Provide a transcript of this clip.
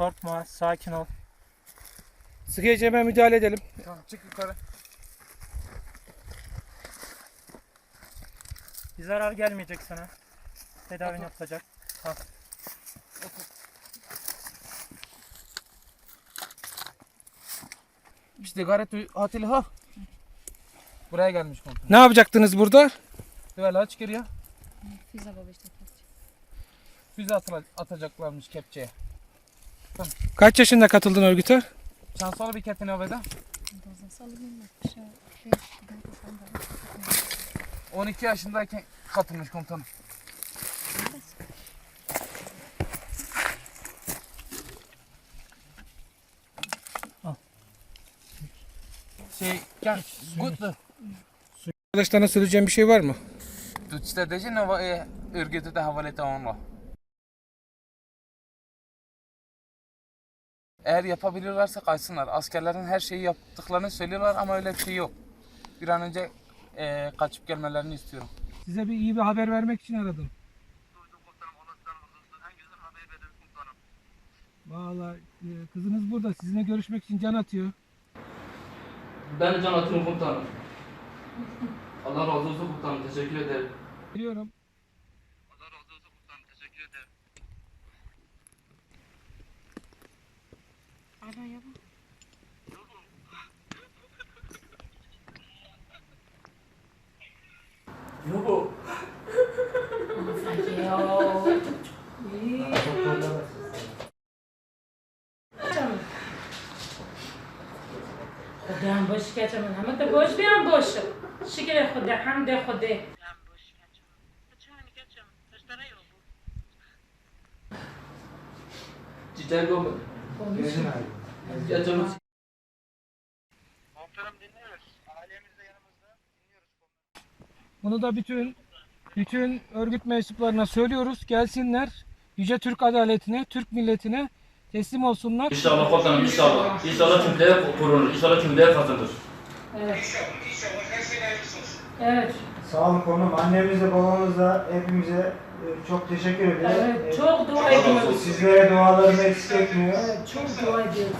Korkma, sakin ol. Sıkıca hemen müdahale edelim. Tamam çık yukarı. Bir zarar gelmeyecek sana. Tedavin yapılacak. Al. İşte gayret Atilla ha. Buraya gelmiş komutan. Ne yapacaktınız burada? Böyle aç geriye. Füze baba işte kepçe. Füze atacaklarmış kepçeye. Kaç yaşında katıldın örgüte? Sen sonra bir ketin ovada. 12 yaşındayken katılmış komutanım. Şey, gel, gutlu. Arkadaşlarına söyleyeceğim bir şey var mı? Tutsta dece ne var? Örgütü de havale tamamla. Eğer yapabiliyorlarsa kaçsınlar. Askerlerin her şeyi yaptıklarını söylüyorlar ama öyle bir şey yok. Bir an önce e, kaçıp gelmelerini istiyorum. Size bir iyi bir haber vermek için aradım. Valla e, kızınız burada. Sizinle görüşmek için can atıyor. Ben de can atıyorum komutanım. Allah razı olsun komutanım. Teşekkür ederim. Biliyorum. شاید 여보. 감사해요. خدا هم باش که من همه تا باش بیام باش شکر خدا حمد خدا جیتر گو بده خب، Bunu da bütün bütün örgüt mensuplarına söylüyoruz. Gelsinler. Yüce Türk adaletine, Türk milletine teslim olsunlar. İnşallah komutanım inşallah. İnşallah kimliğe korunur. İnşallah kimliğe kazanır. Evet. Evet. Sağ olun konum. Annemize, babamıza, hepimize çok teşekkür ederim. Evet. E, Çok dua ediyoruz. Sizlere dualarımı eksik etmiyor. Evet. Çok dua ediyoruz.